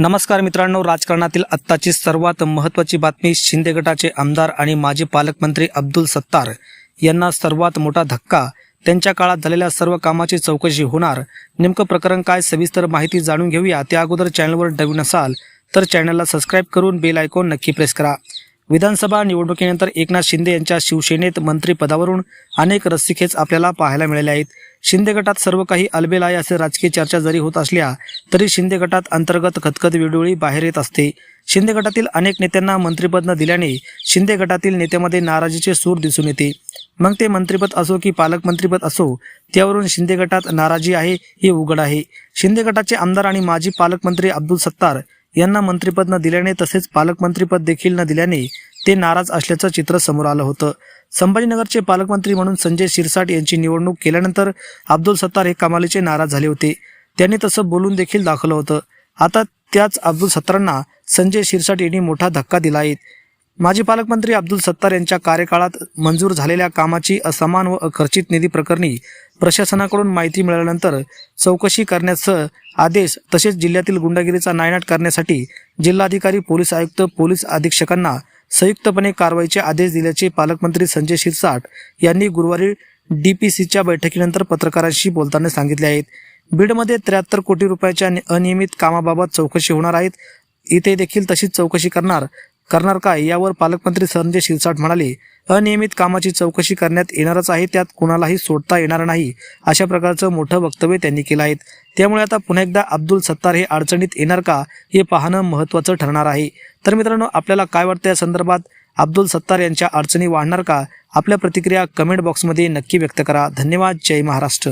नमस्कार मित्रांनो राजकारणातील आत्ताची सर्वात महत्त्वाची बातमी शिंदे गटाचे आमदार आणि माजी पालकमंत्री अब्दुल सत्तार यांना सर्वात मोठा धक्का. त्यांच्या काळात झालेल्या सर्व कामाची चौकशी होणार. नेमकं प्रकरण काय सविस्तर माहिती जाणून घेऊया. त्या अगोदर चॅनलवर नवीन असाल तर चॅनलला सबस्क्राईब करून बेल आयकॉन नक्की प्रेस करा. विधानसभा निवडणुकीनंतर एकनाथ शिंदे यांच्या शिवसेनेत मंत्रिपदावरून अनेक रस्सीखेच आपल्याला पाहायला मिळाले आहेत. शिंदे गटात सर्व काही अलबेल आहे असे राजकीय चर्चा जरी होत असल्या तरी शिंदे गटात अंतर्गत खतखत वेळोवेळी बाहेर येत असते. शिंदे गटातील अनेक नेत्यांना मंत्रिपद न दिल्याने शिंदे गटातील नेत्यामध्ये नाराजीचे सूर दिसून येते. मग ते मंत्रिपद असो की पालकमंत्रीपद असो त्यावरून शिंदे गटात नाराजी आहे हे उघड आहे. शिंदे गटाचे आमदार आणि माजी पालकमंत्री अब्दुल सत्तार यांना मंत्रिपद न दिल्याने तसेच पालकमंत्रीपद देखील न दिल्याने ते नाराज असल्याचं चित्र समोर आलं होतं. संभाजीनगरचे पालकमंत्री म्हणून संजय शिरसाट यांची निवडणूक केल्यानंतर अब्दुल सत्तार हे कमालीचे नाराज झाले होते. त्यांनी तसं बोलून देखील दाखवलं होतं. आता त्याच अब्दुल सत्तारांना संजय शिरसाट यांनी मोठा धक्का दिला आहे. माजी पालकमंत्री अब्दुल सत्तार यांच्या कार्यकाळात मंजूर झालेल्या कामाची असमान व अखर्चित निधी प्रकरणी प्रशासनाकडून माहिती मिळाल्यानंतर चौकशी करण्याचं आदेश तसेच जिल्ह्यातील गुंडगिरीचा नायनाट करण्यासाठी जिल्हाधिकारी पोलीस आयुक्त पोलीस अधीक्षकांना संयुक्तपणे कारवाईचे आदेश दिल्याचे पालकमंत्री संजय शिरसाट यांनी गुरुवारी डीपीसीच्या बैठकीनंतर पत्रकारांशी बोलताना सांगितले आहेत. बीडमध्ये त्र्याहत्तर कोटी रुपयाच्या नि- अनियमित कामाबाबत चौकशी होणार आहेत. इथे देखील तशीच चौकशी करणार करणार काय यावर पालकमंत्री संजय शिरसाट म्हणाले अनियमित कामाची चौकशी करण्यात येणारच आहे त्यात कुणालाही सोडता येणार नाही अशा प्रकारचं मोठं वक्तव्य त्यांनी केलं आहे. त्यामुळे आता पुन्हा एकदा अब्दुल सत्तार हे अडचणीत येणार का हे पाहणं महत्त्वाचं ठरणार आहे. तर मित्रांनो आपल्याला काय वाटतं या संदर्भात? अब्दुल सत्तार यांच्या अडचणी वाढणार का? आपल्या प्रतिक्रिया कमेंट बॉक्समध्ये नक्की व्यक्त करा. धन्यवाद. जय महाराष्ट्र.